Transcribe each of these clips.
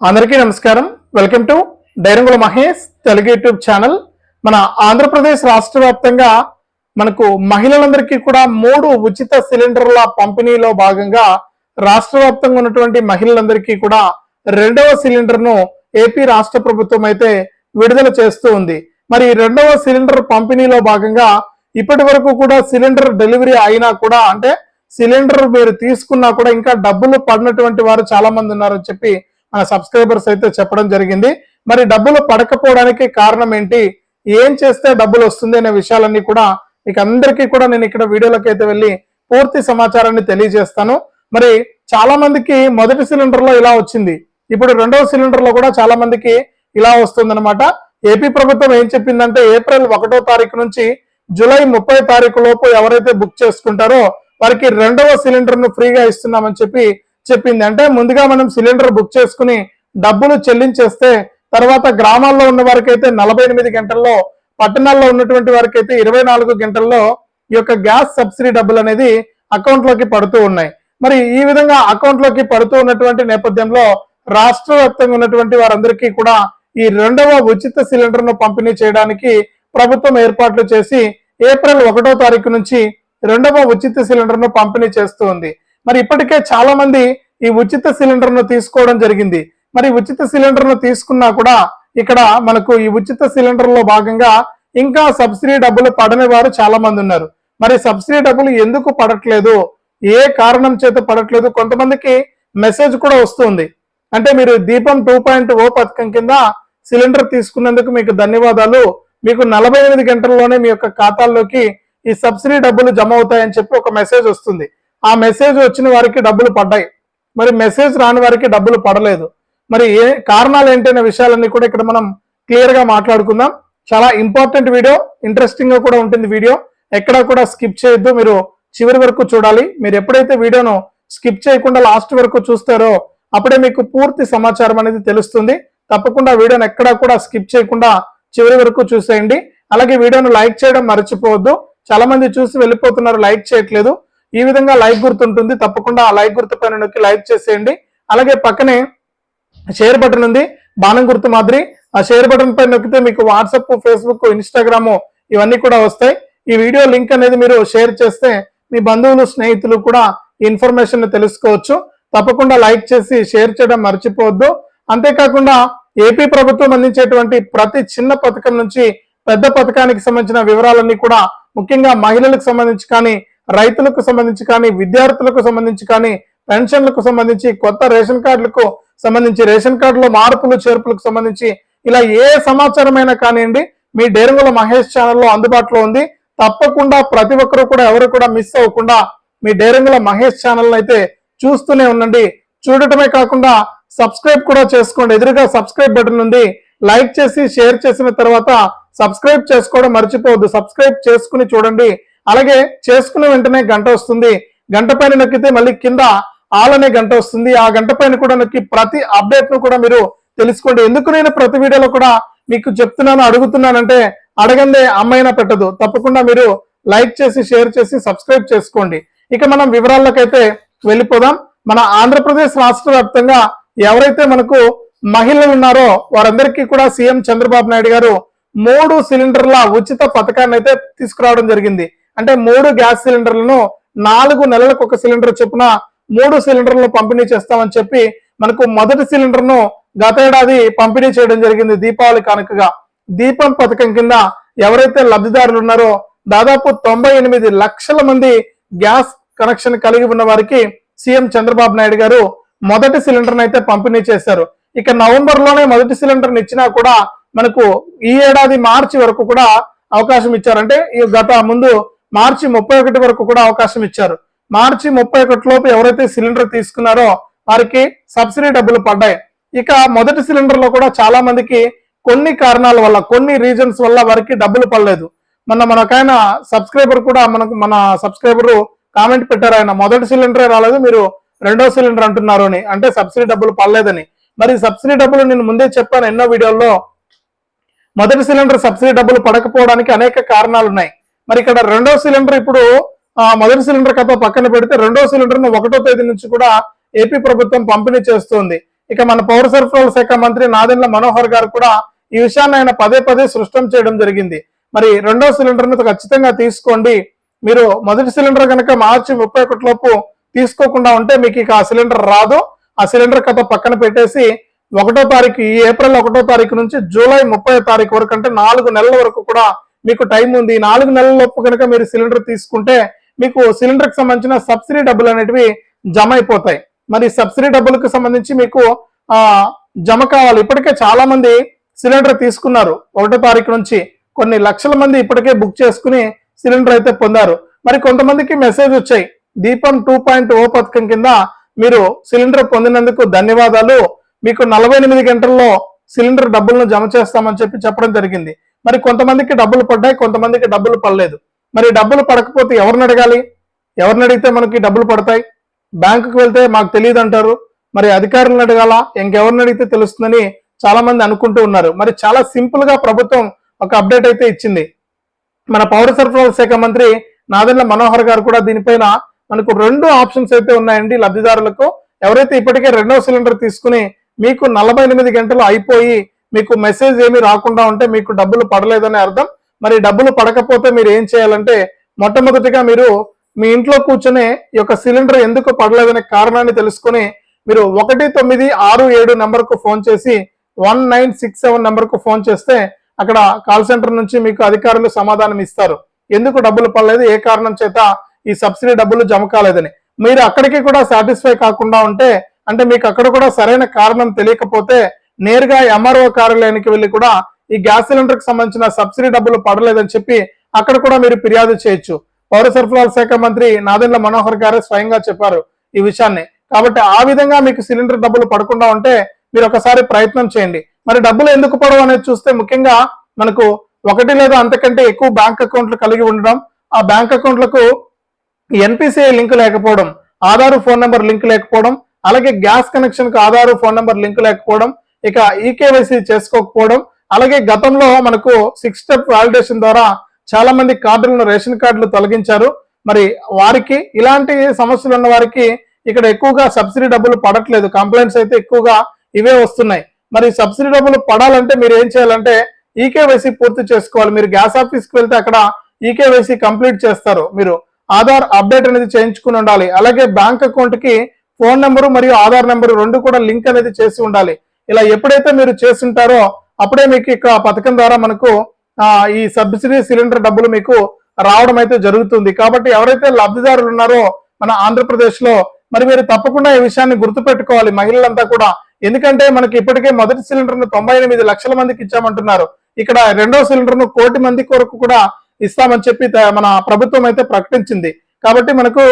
అందరికీ నమస్కారం. Welcome to డైరంగుల మహేష్ తెలుగు యూట్యూబ్ ఛానల్. మన ఆంధ్రప్రదేశ్ రాష్ట్ర వ్యాప్తంగా మనకు మహిళలందరికీ కూడా మూడు ఉచిత సిలిండర్ల పంపిణీలో భాగంగా రాష్ట్ర వ్యాప్తంగా ఉన్నటువంటి మహిళలందరికీ కూడా రెండవ సిలిండర్ను ఏపీ రాష్ట్ర ప్రభుత్వం అయితే విడుదల చేస్తూ ఉంది. మరి రెండవ సిలిండర్ పంపిణీలో భాగంగా ఇప్పటి వరకు కూడా సిలిండర్ డెలివరీ అయినా కూడా అంటే సిలిండర్ మీరు తీసుకున్నా కూడా ఇంకా డబ్బులు పడినటువంటి వారు చాలా మంది ఉన్నారని చెప్పి మన సబ్స్క్రైబర్స్ అయితే చెప్పడం జరిగింది. మరి డబ్బులు పడకపోవడానికి కారణం ఏంటి? ఏం చేస్తే డబ్బులు వస్తుంది అనే విషయాలన్నీ కూడా మీకు అందరికీ కూడా నేను ఇక్కడ వీడియోలోకి అయితే వెళ్ళి పూర్తి సమాచారాన్ని తెలియజేస్తాను. మరి చాలా మందికి మొదటి సిలిండర్లో ఇలా వచ్చింది. ఇప్పుడు రెండవ సిలిండర్లో కూడా చాలా మందికి ఇలా వస్తుంది ఏపీ ప్రభుత్వం ఏం చెప్పిందంటే ఏప్రిల్ ఒకటో తారీఖు నుంచి జూలై ముప్పై తారీఖు లోపు ఎవరైతే బుక్ చేసుకుంటారో వారికి రెండవ సిలిండర్ను ఫ్రీగా ఇస్తున్నామని చెప్పి చెప్పింది అంటే ముందుగా మనం సిలిండర్ బుక్ చేసుకుని డబ్బులు చెల్లించేస్తే తర్వాత గ్రామాల్లో ఉన్న వారికి అయితే నలభై ఎనిమిది గంటల్లో పట్టణాల్లో ఉన్నటువంటి వారికి అయితే ఇరవై నాలుగు గంటల్లో ఈ యొక్క గ్యాస్ సబ్సిడీ డబ్బులు అనేది అకౌంట్లోకి పడుతూ ఉన్నాయి. మరి ఈ విధంగా అకౌంట్లోకి పడుతూ ఉన్నటువంటి నేపథ్యంలో రాష్ట్ర వ్యాప్తంగా ఉన్నటువంటి వారందరికీ కూడా ఈ రెండవ ఉచిత సిలిండర్ను పంపిణీ చేయడానికి ప్రభుత్వం ఏర్పాట్లు చేసి ఏప్రిల్ ఒకటో తారీఖు నుంచి రెండవ ఉచిత సిలిండర్ను పంపిణీ చేస్తూ ఉంది. మరి ఇప్పటికే చాలా మంది ఈ ఉచిత సిలిండర్ను తీసుకోవడం జరిగింది. మరి ఉచిత సిలిండర్ను తీసుకున్నా కూడా ఇక్కడ మనకు ఈ ఉచిత సిలిండర్లో భాగంగా ఇంకా సబ్సిడీ డబ్బులు పడని వారు చాలా మంది ఉన్నారు. మరి సబ్సిడీ డబ్బులు ఎందుకు పడట్లేదు? ఏ కారణం చేత పడట్లేదు? కొంతమందికి మెసేజ్ కూడా వస్తుంది. అంటే మీరు దీపం టూ పాయింట్ ఓ పథకం కింద సిలిండర్ తీసుకున్నందుకు మీకు ధన్యవాదాలు. మీకు నలభై ఎనిమిది గంటల్లోనే మీ యొక్క ఖాతాల్లోకి ఈ సబ్సిడీ డబ్బులు జమ అవుతాయని చెప్పి ఒక మెసేజ్ వస్తుంది. ఆ మెసేజ్ వచ్చిన వారికి డబ్బులు పడ్డాయి. మరి మెసేజ్ రాని వారికి డబ్బులు పడలేదు. మరి ఏ కారణాలు ఏంటనే విషయాలన్నీ కూడా ఇక్కడ మనం క్లియర్గా మాట్లాడుకుందాం. చాలా ఇంపార్టెంట్ వీడియో ఇంట్రెస్టింగ్గా కూడా ఉంటుంది వీడియో. ఎక్కడా కూడా స్కిప్ చేయొద్దు. మీరు చివరి వరకు చూడాలి. మీరు ఎప్పుడైతే వీడియోను స్కిప్ చేయకుండా లాస్ట్ వరకు చూస్తారో అప్పుడే మీకు పూర్తి సమాచారం అనేది తెలుస్తుంది. తప్పకుండా వీడియోను ఎక్కడా కూడా స్కిప్ చేయకుండా చివరి వరకు చూసేయండి. అలాగే వీడియోను లైక్ చేయడం మర్చిపోవద్దు. చాలా మంది చూసి వెళ్ళిపోతున్నారు. లైక్ చేయట్లేదు. ఈ విధంగా లైక్ గుర్తుంటుంది. తప్పకుండా ఆ లైక్ గుర్తు పైన నొక్కి లైక్ చేసేయండి. అలాగే పక్కనే షేర్ బటన్ ఉంది. బాణం గుర్తు మాదిరి. ఆ షేర్ బటన్ పైన నొక్కితే మీకు వాట్సాప్ ఫేస్బుక్ ఇన్స్టాగ్రామ్ ఇవన్నీ కూడా వస్తాయి. ఈ వీడియో లింక్ అనేది మీరు షేర్ చేస్తే మీ బంధువులు స్నేహితులు కూడా ఈ ఇన్ఫర్మేషన్ తెలుసుకోవచ్చు. తప్పకుండా లైక్ చేసి షేర్ చేయడం మర్చిపోవద్దు. అంతేకాకుండా ఏపీ ప్రభుత్వం అందించేటువంటి ప్రతి చిన్న పథకం నుంచి పెద్ద పథకానికి సంబంధించిన వివరాలన్నీ కూడా ముఖ్యంగా మహిళలకు సంబంధించి కానీ రైతులకు సంబంధించి కానీ విద్యార్థులకు సంబంధించి కానీ పెన్షన్లకు సంబంధించి కొత్త రేషన్ కార్డులకు సంబంధించి రేషన్ కార్డులో మార్పులు చేర్పులకు సంబంధించి ఇలా ఏ సమాచారమైనా కానివ్వండి మీ డేరంగుల మహేష్ ఛానల్లో అందుబాటులో ఉంది. తప్పకుండా ప్రతి ఒక్కరు కూడా ఎవరు కూడా మిస్ అవ్వకుండా మీ డేరంగుల మహేష్ ఛానల్ అయితే చూస్తూనే ఉండండి. చూడటమే కాకుండా సబ్స్క్రైబ్ కూడా చేసుకోండి. ఎదురుగా సబ్స్క్రైబ్ బటన్ ఉంది. లైక్ చేసి షేర్ చేసిన తర్వాత సబ్స్క్రైబ్ చేసుకోవడం మర్చిపోవద్దు. సబ్స్క్రైబ్ చేసుకుని చూడండి. అలాగే చేసుకున్న వెంటనే గంట వస్తుంది. గంట పైన నొక్కితే మళ్ళీ కింద ఆల్ అనే గంట వస్తుంది. ఆ గంట పైన కూడా నొక్కి ప్రతి అప్డేట్ను కూడా మీరు తెలుసుకోండి. ఎందుకు నేను ప్రతి వీడియోలో కూడా మీకు చెప్తున్నాను అడుగుతున్నానంటే అడగందే అమ్మైనా పెట్టదు. తప్పకుండా మీరు లైక్ చేసి షేర్ చేసి సబ్స్క్రైబ్ చేసుకోండి. ఇక మనం వివరాల్లోకైతే వెళ్ళిపోదాం. మన ఆంధ్రప్రదేశ్ రాష్ట్ర వ్యాప్తంగా ఎవరైతే మనకు మహిళలు ఉన్నారో వారందరికీ కూడా సీఎం చంద్రబాబు నాయుడు గారు మూడు సిలిండర్ల ఉచిత పథకాన్ని అయితే తీసుకురావడం జరిగింది. అంటే మూడు గ్యాస్ సిలిండర్లను నాలుగు నెలలకు ఒక సిలిండర్ చొప్పున మూడు సిలిండర్లను పంపిణీ చేస్తామని చెప్పి మనకు మొదటి సిలిండర్ను గత ఏడాది పంపిణీ చేయడం జరిగింది దీపావళి కానుకగా. దీపం పథకం కింద ఎవరైతే లబ్ధిదారులు ఉన్నారో దాదాపు తొంభై ఎనిమిది లక్షల మంది గ్యాస్ కనెక్షన్ కలిగి ఉన్న వారికి సీఎం చంద్రబాబు నాయుడు గారు మొదటి సిలిండర్ను అయితే పంపిణీ చేశారు. ఇక నవంబర్లోనే మొదటి సిలిండర్ని ఇచ్చినా కూడా మనకు ఈ ఏడాది మార్చి వరకు కూడా అవకాశం ఇచ్చారంటే ఈ గత ముందు మార్చి ముప్పై ఒకటి వరకు కూడా అవకాశం ఇచ్చారు. మార్చి ముప్పై ఒకటి లోపు ఎవరైతే సిలిండర్ తీసుకున్నారో వారికి సబ్సిడీ డబ్బులు పడ్డాయి. ఇక మొదటి సిలిండర్లో కూడా చాలా మందికి కొన్ని కారణాల వల్ల కొన్ని రీజన్స్ వల్ల వారికి డబ్బులు పడలేదు. మొన్న మనకైనా సబ్స్క్రైబర్ కూడా మనకు మన సబ్స్క్రైబరు కామెంట్ పెట్టారు ఆయన మొదటి సిలిండరే రాలేదు మీరు రెండో సిలిండర్ అంటున్నారు అని. అంటే సబ్సిడీ డబ్బులు పడలేదని. మరి సబ్సిడీ డబ్బులు నేను ముందే చెప్పాను ఎన్నో వీడియోల్లో. మొదటి సిలిండర్ సబ్సిడీ డబ్బులు పడకపోవడానికి అనేక కారణాలు ఉన్నాయి మరి ఇక్కడ రెండో సిలిండర్ ఇప్పుడు ఆ, మొదటి సిలిండర్ కథ పక్కన పెడితే రెండో సిలిండర్ను ఒకటో తేదీ నుంచి కూడా ఏపీ ప్రభుత్వం పంపిణీ చేస్తుంది. ఇక మన పౌర సరఫరాల శాఖ మంత్రి నాదెండ్ల మనోహర్ గారు కూడా ఈ విషయాన్ని ఆయన పదే పదే సృష్టం చేయడం జరిగింది. మరి రెండో సిలిండర్ను ఖచ్చితంగా తీసుకోండి. మీరు మొదటి సిలిండర్ కనుక మార్చి ముప్పై ఒకటి లోపు తీసుకోకుండా ఉంటే మీకు ఇక ఆ సిలిండర్ రాదు. ఆ సిలిండర్ కథ పక్కన పెట్టేసి ఒకటో తారీఖు ఈ ఏప్రిల్ ఒకటో తారీఖు నుంచి జూలై ముప్పై తారీఖు వరకు అంటే నాలుగు నెలల వరకు కూడా మీకు టైం ఉంది. నాలుగు నెలల లోపు కనుక మీరు సిలిండర్ తీసుకుంటే మీకు సిలిండర్కి సంబంధించిన సబ్సిడీ డబ్బులు అనేటివి జమ అయిపోతాయి. మరి సబ్సిడీ డబ్బులకు సంబంధించి మీకు ఆ జమ కావాలి. ఇప్పటికే చాలా మంది సిలిండర్ తీసుకున్నారు. ఒకటో తారీఖు నుంచి కొన్ని లక్షల మంది ఇప్పటికే బుక్ చేసుకుని సిలిండర్ అయితే పొందారు. మరి కొంతమందికి మెసేజ్ వచ్చాయి. దీపం టూ పాయింట్ ఓ పథకం కింద మీరు సిలిండర్ పొందినందుకు ధన్యవాదాలు. మీకు నలభై ఎనిమిది గంటల్లో సిలిండర్ డబ్బులను జమ చేస్తామని చెప్పి చెప్పడం జరిగింది. మరి కొంతమందికి డబ్బులు పడ్డాయి కొంతమందికి డబ్బులు పడలేదు. మరి డబ్బులు పడకపోతే ఎవరిని అడగాలి? ఎవరిని అడిగితే మనకి డబ్బులు పడతాయి? బ్యాంకుకి వెళ్తే మాకు తెలియదు అంటారు. మరి అధికారులను అడగాల? ఇంకెవరిని అడిగితే తెలుస్తుందని చాలా మంది అనుకుంటూ ఉన్నారు. మరి చాలా సింపుల్గా ప్రభుత్వం ఒక అప్డేట్ అయితే ఇచ్చింది. మన పౌర సరఫరాల శాఖ మంత్రి నాదెండ్ల మనోహర్ గారు కూడా దీనిపైన మనకు రెండు ఆప్షన్స్ అయితే ఉన్నాయండి లబ్ధిదారులకు. ఎవరైతే ఇప్పటికే రెండో సిలిండర్ తీసుకుని మీకు నలభై ఎనిమిది గంటలు అయిపోయి మీకు మెసేజ్ ఏమి రాకుండా ఉంటే మీకు డబ్బులు పడలేదని అర్థం. మరి డబ్బులు పడకపోతే మీరు ఏం చేయాలంటే మొట్టమొదటిగా మీరు మీ ఇంట్లో కూర్చునే ఈ యొక్క సిలిండర్ ఎందుకు పడలేదనే కారణాన్ని తెలుసుకుని మీరు ఒకటి తొమ్మిది ఆరు ఏడు నెంబర్కు ఫోన్ చేసి వన్ నైన్ సిక్స్ సెవెన్ నెంబర్కు ఫోన్ చేస్తే అక్కడ కాల్ సెంటర్ నుంచి మీకు అధికారులు సమాధానం ఇస్తారు. ఎందుకు డబ్బులు పడలేదు? ఏ కారణం చేత ఈ సబ్సిడీ డబ్బులు జమ కాలేదని. మీరు అక్కడికి కూడా సాటిస్ఫై కాకుండా ఉంటే అంటే మీకు అక్కడ కూడా సరైన కారణం తెలియకపోతే నేరుగా ఎంఆర్ఓ కార్యాలయానికి వెళ్ళి కూడా ఈ గ్యాస్ సిలిండర్కి సంబంధించిన సబ్సిడీ డబ్బులు పడలేదని చెప్పి అక్కడ కూడా మీరు ఫిర్యాదు చేయొచ్చు. పౌర సరఫరాల శాఖ మంత్రి నాదెండ్ల మనోహర్ గారే స్వయంగా చెప్పారు ఈ విషయాన్ని. కాబట్టి ఆ విధంగా మీకు సిలిండర్ డబ్బులు పడకుండా ఉంటే మీరు ఒకసారి ప్రయత్నం చేయండి. మరి డబ్బులు ఎందుకు పడవు అనేది చూస్తే ముఖ్యంగా మనకు ఒకటి లేదా అంతకంటే ఎక్కువ బ్యాంక్ అకౌంట్లు కలిగి ఉండడం ఆ బ్యాంక్ అకౌంట్లకు ఎన్పిసిఐ లింక్ లేకపోవడం ఆధార్ ఫోన్ నెంబర్ లింక్ లేకపోవడం అలాగే gas కనెక్షన్కు Aadhaar phone number link లేకపోవడం ఇక ఈకేవైసీ చేసుకోకపోవడం అలాగే గతంలో మనకు సిక్స్ స్టెప్ వాలిడేషన్ ద్వారా చాలా మంది కార్డులను రేషన్ కార్డులు తొలగించారు. మరి వారికి ఇలాంటి సమస్యలు ఉన్న వారికి ఇక్కడ ఎక్కువగా సబ్సిడీ డబ్బులు పడట్లేదు. కంప్లైంట్స్ అయితే ఎక్కువగా ఇవే వస్తున్నాయి. మరి సబ్సిడీ డబ్బులు పడాలంటే మీరు ఏం చేయాలంటే ఈకేవైసీ పూర్తి చేసుకోవాలి. మీరు గ్యాస్ ఆఫీస్కి వెళ్తే అక్కడ ఈకేవైసీ కంప్లీట్ చేస్తారు. మీరు ఆధార్ అప్డేట్ అనేది చేయించుకుని ఉండాలి. అలాగే బ్యాంక్ అకౌంట్కి ఫోన్ నెంబరు మరియు ఆధార్ నెంబరు రెండు కూడా లింక్ అనేది చేసి ఉండాలి. ఇలా ఎప్పుడైతే మీరు చేస్తుంటారో అప్పుడే మీకు ఇక్కడ పథకం ద్వారా మనకు ఈ సబ్సిడీ సిలిండర్ డబ్బులు మీకు రావడం అయితే జరుగుతుంది. కాబట్టి ఎవరైతే లబ్ధిదారులు ఉన్నారో మన ఆంధ్రప్రదేశ్లో మరి మీరు తప్పకుండా ఈ విషయాన్ని గుర్తుపెట్టుకోవాలి మహిళలంతా కూడా. ఎందుకంటే మనకి ఇప్పటికే మొదటి సిలిండర్ను తొంభై ఎనిమిది లక్షల మందికి ఇచ్చామంటున్నారు. ఇక్కడ రెండో సిలిండర్ను కోటి మంది కొరకు కూడా ఇస్తామని చెప్పి మన ప్రభుత్వం అయితే ప్రకటించింది. కాబట్టి మనకు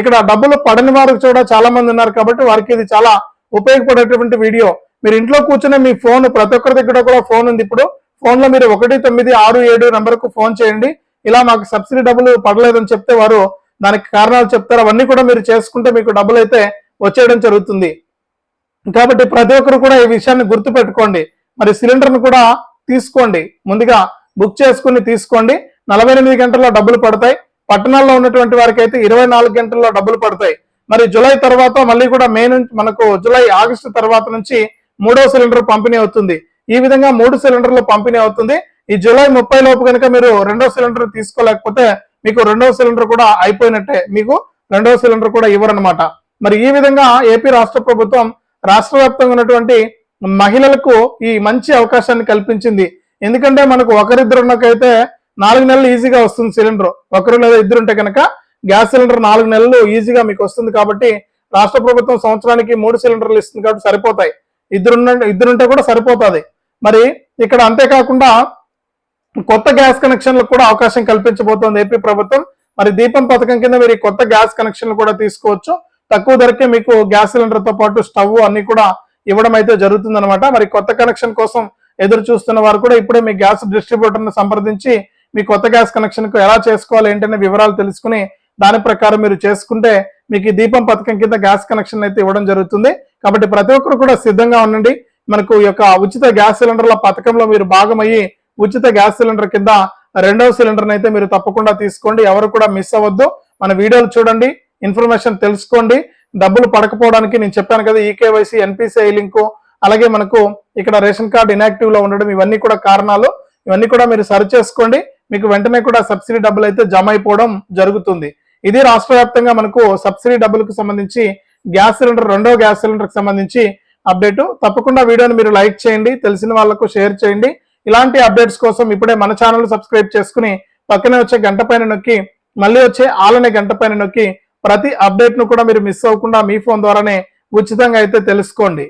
ఇక్కడ డబ్బులు పడని వారు కూడా చాలా మంది ఉన్నారు కాబట్టి వారికి ఇది చాలా ఉపయోగపడేటువంటి వీడియో. మీరు ఇంట్లో కూర్చునే మీ ఫోన్ ప్రతి ఒక్కరి దగ్గర కూడా ఫోన్ ఉంది. ఇప్పుడు ఫోన్లో మీరు ఒకటి తొమ్మిది ఆరు ఏడు నెంబర్కు ఫోన్ చేయండి. ఇలా మాకు సబ్సిడీ డబ్బులు పడలేదని చెప్తే వారు దానికి కారణాలు చెప్తారు. అవన్నీ కూడా మీరు చేసుకుంటే మీకు డబ్బులు అయితే వచ్చేయడం జరుగుతుంది. కాబట్టి ప్రతి ఒక్కరు కూడా ఈ విషయాన్ని గుర్తు పెట్టుకోండి మరి సిలిండర్ను కూడా తీసుకోండి. ముందుగా బుక్ చేసుకుని తీసుకోండి. నలభై ఎనిమిది గంటల్లో డబ్బులు పడతాయి. పట్టణాల్లో ఉన్నటువంటి వారికి అయితే ఇరవై నాలుగు గంటల్లో డబ్బులు పడతాయి. మరి జూలై తర్వాత మళ్ళీ కూడా మే నుంచి మనకు జూలై ఆగస్టు తర్వాత నుంచి మూడో సిలిండర్ పంపిణీ అవుతుంది. ఈ విధంగా మూడు సిలిండర్లు పంపిణీ అవుతుంది. ఈ జూలై ముప్పై లోపు కనుక మీరు రెండో సిలిండర్ తీసుకోలేకపోతే మీకు రెండో సిలిండర్ కూడా అయిపోయినట్టే మీకు రెండో సిలిండర్ కూడా ఇవ్వరనమాట మరి ఈ విధంగా ఏపీ రాష్ట్ర ప్రభుత్వం రాష్ట్ర వ్యాప్తంగా ఉన్నటువంటి మహిళలకు ఈ మంచి అవకాశాన్ని కల్పించింది. ఎందుకంటే మనకు ఒకరిద్దరు ఉన్నకైతే నాలుగు నెలలు ఈజీగా వస్తుంది సిలిండర్. ఒకరు లేదా ఇద్దరు ఉంటే కనుక గ్యాస్ సిలిండర్ నాలుగు నెలలు ఈజీగా మీకు వస్తుంది కాబట్టి రాష్ట్ర ప్రభుత్వం సంవత్సరానికి మూడు సిలిండర్లు ఇస్తుంది కాబట్టి సరిపోతాయి. ఇద్దరున్న ఇద్దరుంటే కూడా సరిపోతుంది. మరి ఇక్కడ అంతేకాకుండా కొత్త గ్యాస్ కనెక్షన్లకు కూడా అవకాశం కల్పించబోతోంది ఏపీ ప్రభుత్వం. మరి దీపం పథకం కింద మీరు కొత్త గ్యాస్ కనెక్షన్లు కూడా తీసుకోవచ్చు. తక్కువ ధరకే మీకు గ్యాస్ సిలిండర్తో పాటు స్టవ్ అన్ని కూడా ఇవ్వడం అయితే జరుగుతుందనమాట మరి కొత్త కనెక్షన్ కోసం ఎదురు చూస్తున్న వారు కూడా ఇప్పుడే మీ గ్యాస్ డిస్ట్రిబ్యూటర్ను సంప్రదించి మీ కొత్త గ్యాస్ కనెక్షన్కు ఎలా చేసుకోవాలి ఏంటనే వివరాలు తెలుసుకుని దాని ప్రకారం మీరు చేసుకుంటే మీకు ఈ దీపం పథకం కింద గ్యాస్ కనెక్షన్ అయితే ఇవ్వడం జరుగుతుంది. కాబట్టి ప్రతి ఒక్కరు కూడా సిద్ధంగా ఉండండి. మనకు ఈ యొక్క ఉచిత గ్యాస్ సిలిండర్ల పథకంలో మీరు భాగమయ్యి ఉచిత గ్యాస్ సిలిండర్ కింద రెండవ సిలిండర్ అయితే మీరు తప్పకుండా తీసుకోండి. ఎవరు కూడా మిస్ అవ్వద్దు. మన వీడియోలు చూడండి. ఇన్ఫర్మేషన్ తెలుసుకోండి. డబ్బులు పడకపోవడానికి నేను చెప్పాను కదా ఈకేవైసీ ఎన్పిసిఐ లింకు అలాగే మనకు ఇక్కడ రేషన్ కార్డు ఇనాక్టివ్లో ఉండడం ఇవన్నీ కూడా కారణాలు. ఇవన్నీ కూడా మీరు సరి చేసుకోండి. మీకు వెంటనే కూడా సబ్సిడీ డబ్బులు అయితే జమ అయిపోవడం జరుగుతుంది. ఇది రాష్ట్ర వ్యాప్తంగా మనకు సబ్సిడీ డబ్బులకు సంబంధించి గ్యాస్ సిలిండర్ రెండో గ్యాస్ సిలిండర్కి సంబంధించి అప్డేట్. తప్పకుండా వీడియోని మీరు లైక్ చేయండి తెలిసిన వాళ్ళకు షేర్ చేయండి. ఇలాంటి అప్డేట్స్ కోసం ఇప్పుడే మన ఛానల్ సబ్స్క్రైబ్ చేసుకుని పక్కనే వచ్చే గంట పైన నొక్కి మళ్ళీ వచ్చే ఆలనే గంట పైన నొక్కి ప్రతి అప్డేట్ను కూడా మీరు మిస్ అవ్వకుండా మీ ఫోన్ ద్వారానే ఉచితంగా అయితే తెలుసుకోండి.